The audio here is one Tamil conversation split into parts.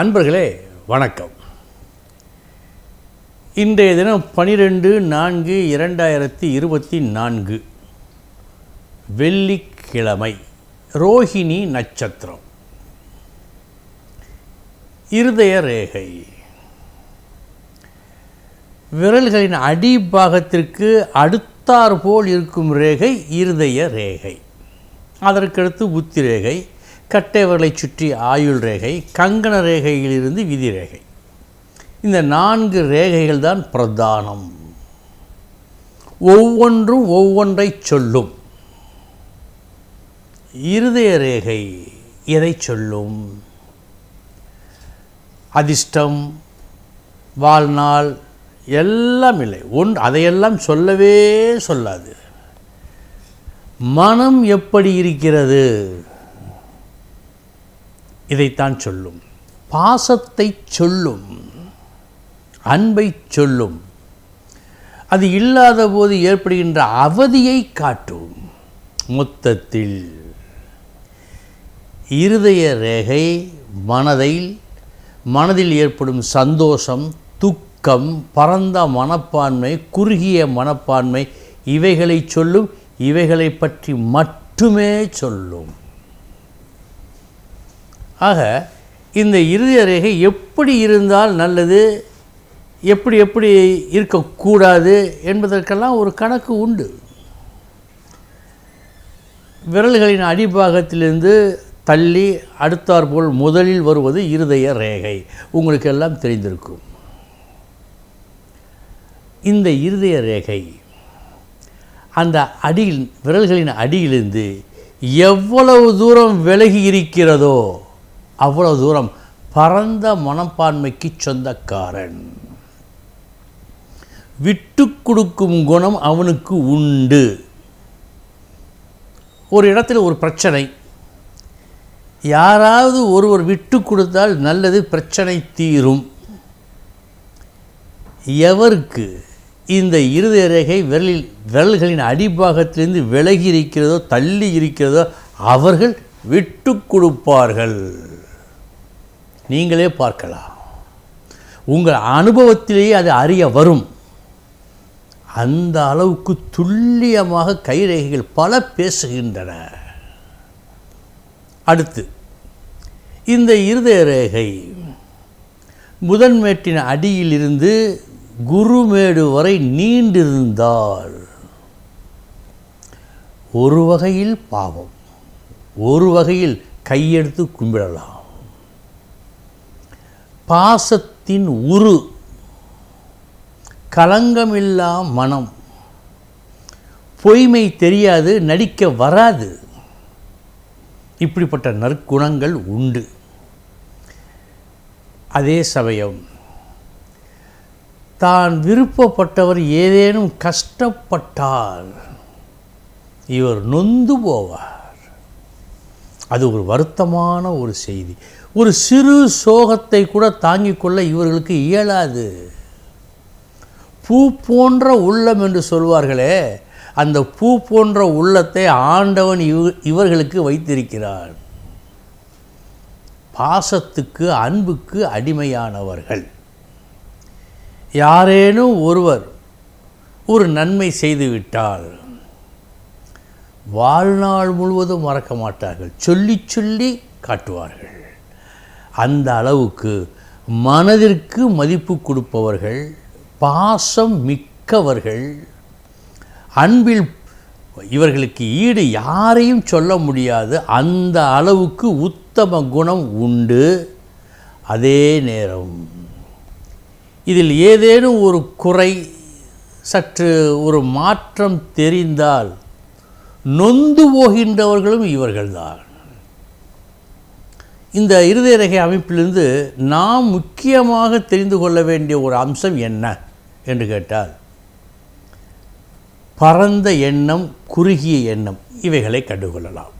அன்பர்களே வணக்கம். இன்றைய தினம் பனிரெண்டு நான்கு இரண்டாயிரத்தி இருபத்தி நான்கு. வெள்ளிக்கிழமை ரோஹிணி நட்சத்திரம். இருதய ரேகை விரல்களின் அடிபாகத்திற்கு அடுத்தாற்போல் இருக்கும் ரேகை இருதய ரேகை அதற்கடுத்து புத்தி ரேகை கட்டைவர்களை சுற்றி ஆயுள் ரேகை கங்கண ரேகையிலிருந்து விதி ரேகை. இந்த நான்கு ரேகைகள் தான் பிரதானம். ஒவ்வொன்றும் ஒவ்வொன்றை சொல்லும். இருதய ரேகை எதை சொல்லும்? அதிர்ஷ்டம் வாழ்நாள் எல்லாம் இல்லை. ஒன் அதையெல்லாம் சொல்லவே சொல்லாது. மனம் எப்படி இருக்கிறது? இதைத்தான் சொல்லும். பாசத்தை சொல்லும் அன்பை சொல்லும். அது இல்லாத போது ஏற்படுகின்ற அவதியை காட்டும். மொத்தத்தில் இருதய ரேகை மனதில் மனதில் ஏற்படும் சந்தோஷம் துக்கம் பரந்த மனப்பான்மை குறுகிய மனப்பான்மை இவைகளை சொல்லும் இவைகளை பற்றி மட்டுமே சொல்லும். ஆக இந்த இருதய ரேகை எப்படி இருந்தால் நல்லது எப்படி எப்படி இருக்கக்கூடாது என்பதற்கெல்லாம் ஒரு கணக்கு உண்டு. விரல்களின் அடிபாகத்திலிருந்து தள்ளி அடுத்தாற்போல் முதலில் வருவது இருதய ரேகை. உங்களுக்கு எல்லாம் தெரிந்திருக்கும். இந்த இருதய ரேகை அந்த அடியில் விரல்களின் அடியிலிருந்து எவ்வளவு தூரம் விலகி இருக்கிறதோ அவ்வளோ தூரம் பரந்த மனப்பான்மைக்கு சொந்தக்காரன். விட்டு கொடுக்கும் குணம் அவனுக்கு உண்டு. ஒரு இடத்துல ஒரு பிரச்சனை. யாராவது ஒருவர் விட்டு கொடுத்தால் நல்லது பிரச்சனை தீரும். எவருக்கு இந்த இருதய ரேகை விரலில் விரல்களின் அடிபாகத்திலிருந்து விலகி இருக்கிறதோ தள்ளி இருக்கிறதோ அவர்கள் விட்டு கொடுப்பார்கள். நீங்களே பார்க்கலாம். உங்கள் அனுபவத்திலேயே அது அறிய வரும். அந்த அளவுக்கு துல்லியமாக கைரேகைகள் பல பேசுகின்றன. அடுத்து இந்த இருதய ரேகை முதன்மேட்டின் அடியிலிருந்து குருமேடு வரை நீண்டிருந்தால் ஒரு வகையில் பாவம் ஒரு வகையில் கையெடுத்து கும்பிடலாம். பாசத்தின் உரு கலங்கமில்லா மனம். பொய்மை தெரியாது நடிக்க வராது. இப்படிப்பட்ட நற்குணங்கள் உண்டு. அதே சமயம் தான் விருப்பப்பட்டவர் ஏதேனும் கஷ்டப்பட்டால் இவர் நொந்து போவார். அது ஒரு வருத்தமான ஒரு செய்தி. ஒரு சிறு சோகத்தை கூட தாங்கிக் கொள்ள இவர்களுக்கு இயலாது. பூ போன்ற உள்ளம் என்று சொல்வார்களே அந்த பூ போன்ற உள்ளத்தை ஆண்டவன் இவ இவர்களுக்கு வைத்திருக்கிறான் பாசத்துக்கு அன்புக்கு அடிமையானவர்கள். யாரேனும் ஒருவர் ஒரு நன்மை செய்துவிட்டால் வாழ்நாள் முழுவதும் மறக்க மாட்டார்கள். சொல்லி சொல்லி காட்டுவார்கள். அந்த அளவுக்கு மனதிற்கு மதிப்பு கொடுப்பவர்கள் பாசம் மிக்கவர்கள் அன்பில் இவர்களுக்கு ஈடு யாரையும் சொல்ல முடியாது. அந்த அளவுக்கு உத்தம குணம் உண்டு. அதே நேரம் இதில் ஏதேனும் ஒரு குறை சற்று ஒரு மாற்றம் தெரிந்தால் நொந்து போகின்றவர்களும் இவர்கள்தான். இந்த இருதய ரேகை அமைப்பிலிருந்து நாம் முக்கியமாக தெரிந்து கொள்ள வேண்டிய ஒரு அம்சம் என்ன என்று கேட்டால் பரந்த எண்ணம் குறுகிய எண்ணம் இவைகளை கண்டுகொள்ளலாம்.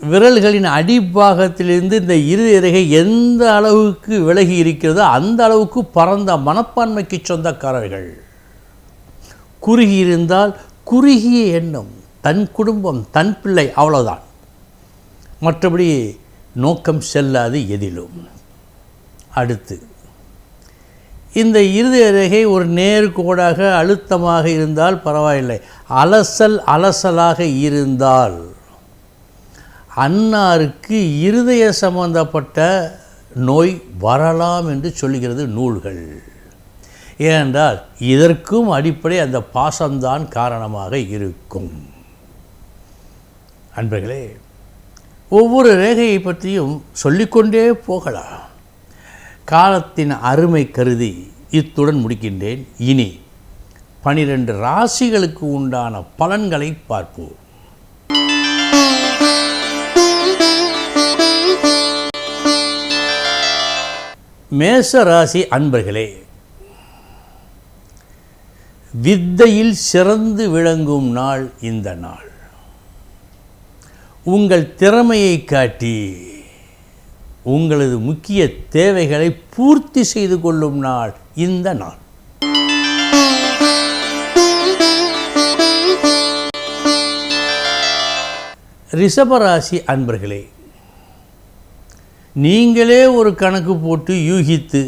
விரல்களின் அடிப்பாகத்திலிருந்து இந்த இரு இறகை எந்த அளவுக்கு விலகி இருக்கிறதோ அந்த அளவுக்கு பரந்த மனப்பான்மைக்கு சொந்தக்காரர்கள். குறுகி இருந்தால் குறுகிய எண்ணம் தன் குடும்பம் தன் பிள்ளை அவ்வளோதான் மற்றபடி நோக்கம் செல்லாது எதிலும். அடுத்து இந்த இருதய ரேகை ஒரு நேர்கோடாக அழுத்தமாக இருந்தால் பரவாயில்லை. அலசல் அலசலாக இருந்தால் அன்னாருக்கு இருதய சம்பந்தப்பட்ட நோய் வரலாம் என்று சொல்லுகிறது நூல்கள். ஏனென்றால் இதற்கும் அடிப்படை அந்த பாசம்தான் காரணமாக இருக்கும். அன்பர்களே ஒவ்வொரு ரேகையை பற்றியும் சொல்லிக்கொண்டே போகலாம் காலத்தின் அருமை கருதி இத்துடன் முடிக்கின்றேன். இனி பனிரெண்டு ராசிகளுக்கு உண்டான பலன்களை பார்ப்போம். மேச ராசி அன்பர்களே வித்தையில் சிறந்து விளங்கும் நாள் இந்த நாள். உங்கள் திறமையை காட்டி உங்களது முக்கிய தேவைகளை பூர்த்தி செய்து கொள்ளும் நாள் இந்த நாள். ரிஷபராசி அன்பர்களே நீங்களே ஒரு கணக்கு போட்டு யூகித்து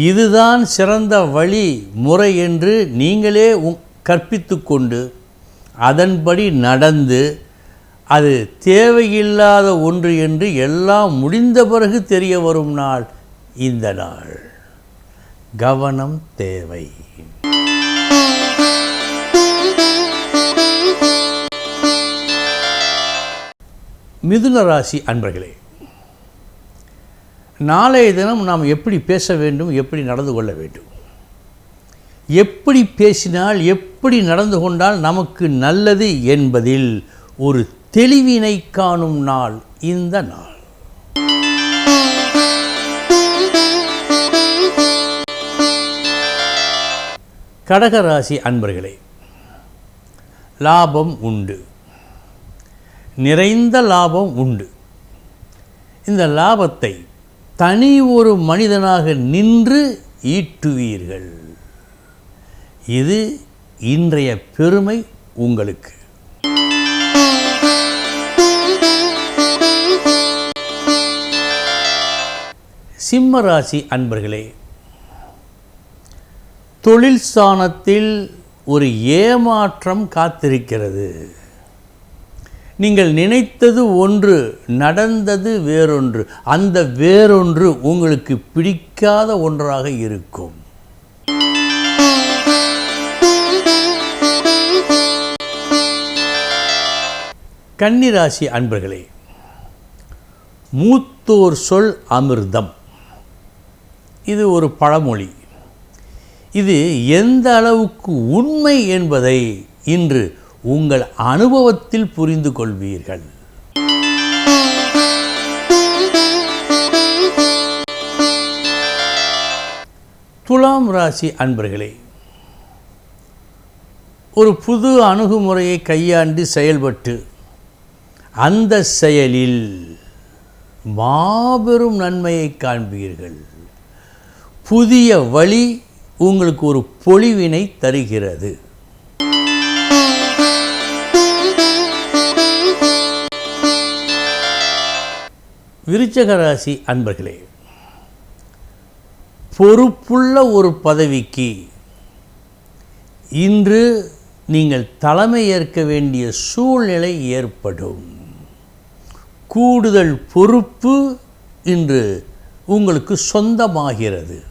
இதுதான் சிறந்த வழி முறை என்று நீங்களே கற்பித்து கொண்டு அதன்படி நடந்து அது தேவையில்லாத ஒன்று என்று எல்லாம் முடிந்த பிறகு தெரிய வரும் நாள் இந்த நாள். கவனம் தேவை. மிதுன ராசி அன்பர்களே நாளைய தினம் நாம் எப்படி பேச வேண்டும் எப்படி நடந்து கொள்ள வேண்டும்? எப்படி பேசினால் எப்படி நடந்து கொண்டால் நமக்கு நல்லது என்பதில் ஒரு தெளிவினை காணும் நாள் இந்த நாள். கடகராசி அன்பர்களே லாபம் உண்டு. நிறைந்த லாபம் உண்டு. இந்த லாபத்தை தனி ஒரு மனிதனாக நின்று ஈட்டுவீர்கள். இது இன்றைய பெருமை உங்களுக்கு. சிம்ம ராசி அன்பர்களே தொழில் ஸ்தானத்தில் ஒரு ஏமாற்றம் காத்திருக்கிறது. நீங்கள் நினைத்தது ஒன்று நடந்தது வேறொன்று. அந்த வேறொன்று உங்களுக்கு பிடிக்காத ஒன்றாக இருக்கும். கன்னிராசி அன்பர்களே மூத்தோர் சொல் அமிர்தம். இது ஒரு பழமொழி. இது எந்த அளவுக்கு உண்மை என்பதை இன்று உங்கள் அனுபவத்தில் புரிந்து கொள்வீர்கள். துலாம் ராசி அன்பர்களே ஒரு புது அணுகுமுறையை கையாண்டு செயல்பட்டு அந்த செயலில் மாபெரும் நன்மையை காண்பீர்கள். புதிய வழி உங்களுக்கு ஒரு பொழிவினை தருகிறது. விருச்சக ராசி அன்பர்களே பொறுப்புள்ள ஒரு பதவிக்கு இன்று நீங்கள் தலைமை ஏற்க வேண்டிய சூழ்நிலை ஏற்படும். கூடுதல் பொறுப்பு இன்று உங்களுக்கு சொந்தமாகிறது.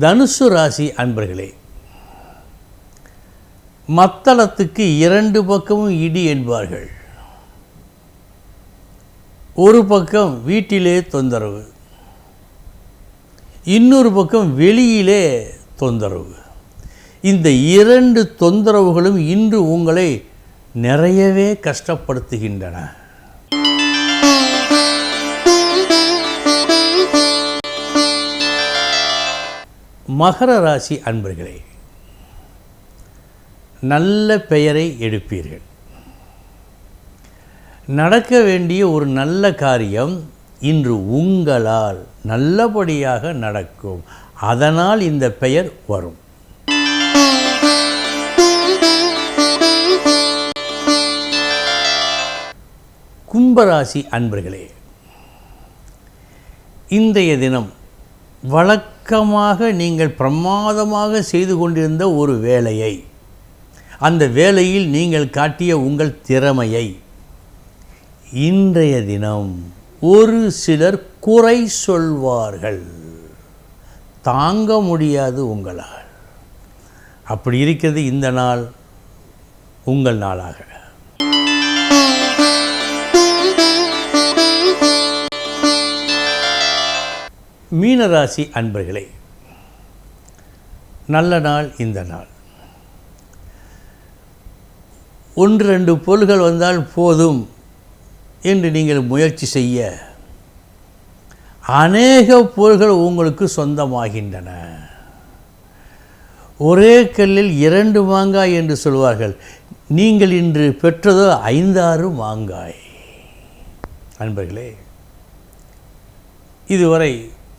தனுசு ராசி அன்பர்களே மத்தளத்துக்கு இரண்டு பக்கமும் இடி என்பார்கள். ஒரு பக்கம் வீட்டிலே தொந்தரவு இன்னொரு பக்கம் வெளியிலே தொந்தரவு. இந்த இரண்டு தொந்தரவுகளும் இன்று உங்களை நிறையவே கஷ்டப்படுத்துகின்றன. மகர ராசி அன்பர்களே நல்ல பெயரை எடுப்பீர்கள். நடக்க வேண்டிய ஒரு நல்ல காரியம் இன்று உங்களால் நல்லபடியாக நடக்கும். அதனால் இந்த பெயர் வரும். கும்பராசி அன்பர்களே இன்றைய தினம் வழக்கு வழக்கமாக நீங்கள் பிரமாதமாக செய்து கொண்டிருந்த ஒரு வேலையை அந்த வேலையில் நீங்கள் காட்டிய உங்கள் திறமையை இன்றைய தினம் ஒரு சிலர் குறை சொல்வார்கள். தாங்க முடியாது உங்களால். அப்படி இருக்கிறது இந்த நாள் உங்கள் நாளாக. மீனராசி அன்பர்களே நல்ல நாள் இந்த நாள். ஒன்று ரெண்டு பொருள்கள் வந்தால் போதும் என்று நீங்கள் முயற்சி செய்ய அநேக பொருள்கள் உங்களுக்கு சொந்தமாகின்றன. ஒரே கல்லில் இரண்டு மாங்காய் என்று சொல்வார்கள். நீங்கள் இன்று பெற்றதோ ஐந்தாறு மாங்காய். அன்பர்களே இதுவரை